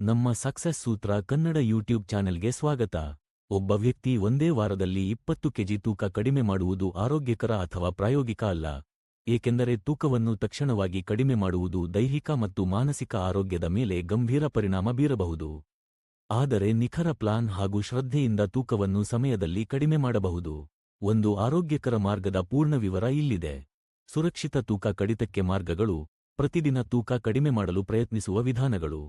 ನಮ್ಮ ಸಕ್ಸಸ್ ಸೂತ್ರ ಕನ್ನಡ ಯೂಟ್ಯೂಬ್ ಚಾನೆಲ್ಗೆ ಸ್ವಾಗತ. ಒಬ್ಬ ವ್ಯಕ್ತಿ ಒಂದೇ ವಾರದಲ್ಲಿ ಇಪ್ಪತ್ತು ಕೆಜಿ ತೂಕ ಕಡಿಮೆ ಮಾಡುವುದು ಆರೋಗ್ಯಕರ ಅಥವಾ ಪ್ರಾಯೋಗಿಕ ಅಲ್ಲ. ಏಕೆಂದರೆ ತೂಕವನ್ನು ತಕ್ಷಣವಾಗಿ ಕಡಿಮೆ ಮಾಡುವುದು ದೈಹಿಕ ಮತ್ತು ಮಾನಸಿಕ ಆರೋಗ್ಯದ ಮೇಲೆ ಗಂಭೀರ ಪರಿಣಾಮ ಬೀರಬಹುದು. ಆದರೆ ನಿಖರ ಪ್ಲಾನ್ ಹಾಗೂ ಶ್ರದ್ಧೆಯಿಂದ ತೂಕವನ್ನು ಸಮಯದಲ್ಲಿ ಕಡಿಮೆ ಮಾಡಬಹುದು. ಒಂದು ಆರೋಗ್ಯಕರ ಮಾರ್ಗದ ಪೂರ್ಣ ವಿವರ ಇಲ್ಲಿದೆ. ಸುರಕ್ಷಿತ ತೂಕ ಕಡಿತಕ್ಕೆ ಮಾರ್ಗಗಳು, ಪ್ರತಿದಿನ ತೂಕ ಕಡಿಮೆ ಮಾಡಲು ಪ್ರಯತ್ನಿಸುವ ವಿಧಾನಗಳು.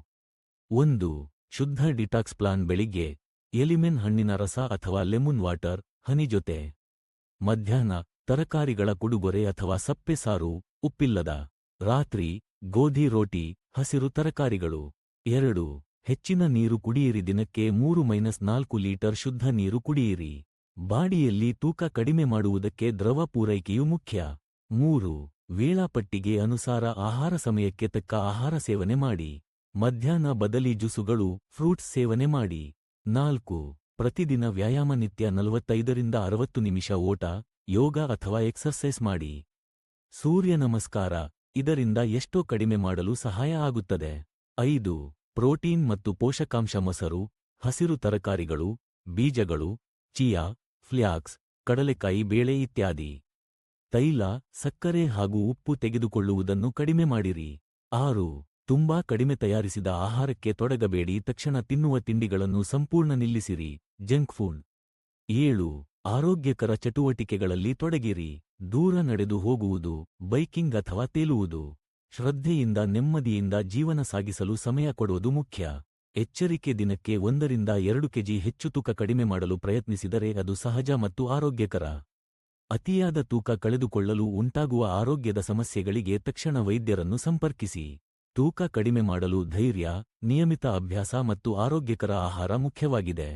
ಒಂದು, ಶುದ್ಧ ಡಿಟಾಕ್ಸ್ ಪ್ಲಾನ್ ಬೆಳಿಗ್ಗೆ, ಎಲಿಮೆನ್ ಹಣ್ಣಿನ ರಸ ಅಥವಾ ಲೆಮನ್ ವಾಟರ್, ಹನಿ ಜೊತೆ. ಮಧ್ಯಾಹ್ನ, ತರಕಾರಿಗಳ ಕುಡುಗೊರೆ ಅಥವಾ ಸಪ್ಪೆ ಸಾರು, ಉಪ್ಪಿಲ್ಲದ. ರಾತ್ರಿ, ಗೋಧಿ ರೋಟಿ, ಹಸಿರು ತರಕಾರಿಗಳು. ಎರಡು, ಹೆಚ್ಚಿನ ನೀರು ಕುಡಿಯಿರಿ ದಿನಕ್ಕೆ ಮೂರು ಮೈನಸ್ ನಾಲ್ಕು ಲೀಟರ್ ಶುದ್ಧ ನೀರು ಕುಡಿಯಿರಿ. ಬಾಡಿಯಲ್ಲಿ ತೂಕ ಕಡಿಮೆ ಮಾಡುವುದಕ್ಕೆ ದ್ರವ ಪೂರೈಕೆಯು ಮುಖ್ಯ. ಮೂರು, ವೇಳಾಪಟ್ಟಿಗೆ ಅನುಸಾರ ಆಹಾರ ಸಮಯಕ್ಕೆ ತಕ್ಕ ಆಹಾರ ಸೇವನೆ ಮಾಡಿ. ಮಧ್ಯಾಹ್ನ ಬದಲಿ ಜ್ಯೂಸುಗಳು ಫ್ರೂಟ್ಸ್ ಸೇವನೆ ಮಾಡಿ. ನಾಲ್ಕು, ಪ್ರತಿದಿನ ವ್ಯಾಯಾಮ ನಿತ್ಯ ನಲವತ್ತೈದರಿಂದ ಅರವತ್ತು ನಿಮಿಷ ಓಟ, ಯೋಗ ಅಥವಾ ಎಕ್ಸರ್ಸೈಸ್ ಮಾಡಿ. ಸೂರ್ಯ ನಮಸ್ಕಾರ, ಇದರಿಂದ ಎಷ್ಟೋ ಕಡಿಮೆ ಮಾಡಲು ಸಹಾಯ ಆಗುತ್ತದೆ. ಐದು, ಪ್ರೋಟೀನ್ ಮತ್ತು ಪೋಷಕಾಂಶ ಮೊಸರು, ಹಸಿರು ತರಕಾರಿಗಳು, ಬೀಜಗಳು, ಚಿಯಾ ಫ್ಲ್ಯಾಕ್ಸ್ ಕಡಲೆಕಾಯಿ ಬೇಳೆ ಇತ್ಯಾದಿ. ತೈಲ, ಸಕ್ಕರೆ ಹಾಗೂ ಉಪ್ಪು ತೆಗೆದುಕೊಳ್ಳುವುದನ್ನು ಕಡಿಮೆ ಮಾಡಿರಿ. ಆರು ತುಂಬಾ ಕಡಿಮೆ ತಯಾರಿಸಿದ ಆಹಾರಕ್ಕೆ ತೊಡಗಬೇಡಿ, ತಕ್ಷಣ ತಿನ್ನುವ ತಿಂಡಿಗಳನ್ನು ಸಂಪೂರ್ಣ ನಿಲ್ಲಿಸಿರಿ. Junk food. ಏಳು, ಆರೋಗ್ಯಕರ ಚಟುವಟಿಕೆಗಳಲ್ಲಿ ತೊಡಗಿರಿ. ದೂರ ನಡೆದು ಹೋಗುವುದು, ಬೈಕಿಂಗ್ ಅಥವಾ ತೇಲುವುದು. ಶ್ರದ್ಧೆಯಿಂದ, ನೆಮ್ಮದಿಯಿಂದ ಜೀವನ ಸಾಗಿಸಲು ಸಮಯ ಕೊಡುವುದು ಮುಖ್ಯ. ಎಚ್ಚರಿಕೆ ದಿನಕ್ಕೆ ಒಂದರಿಂದ ಎರಡು ಕೆಜಿ ಹೆಚ್ಚು ತೂಕ ಕಡಿಮೆ ಮಾಡಲು ಪ್ರಯತ್ನಿಸಿದರೆ ಅದು ಸಹಜ ಮತ್ತು ಆರೋಗ್ಯಕರ. ಅತಿಯಾದ ತೂಕ ಕಳೆದುಕೊಳ್ಳಲು ಉಂಟಾಗುವ ಆರೋಗ್ಯದ ಸಮಸ್ಯೆಗಳಿಗೆ ತಕ್ಷಣ ವೈದ್ಯರನ್ನು ಸಂಪರ್ಕಿಸಿ. ತೂಕ ಕಡಿಮೆ ಮಾಡಲು ಧೈರ್ಯ ನಿಯಮಿತ ಅಭ್ಯಾಸ ಮತ್ತು ಆರೋಗ್ಯಕರ ಆಹಾರ ಮುಖ್ಯವಾಗಿದೆ.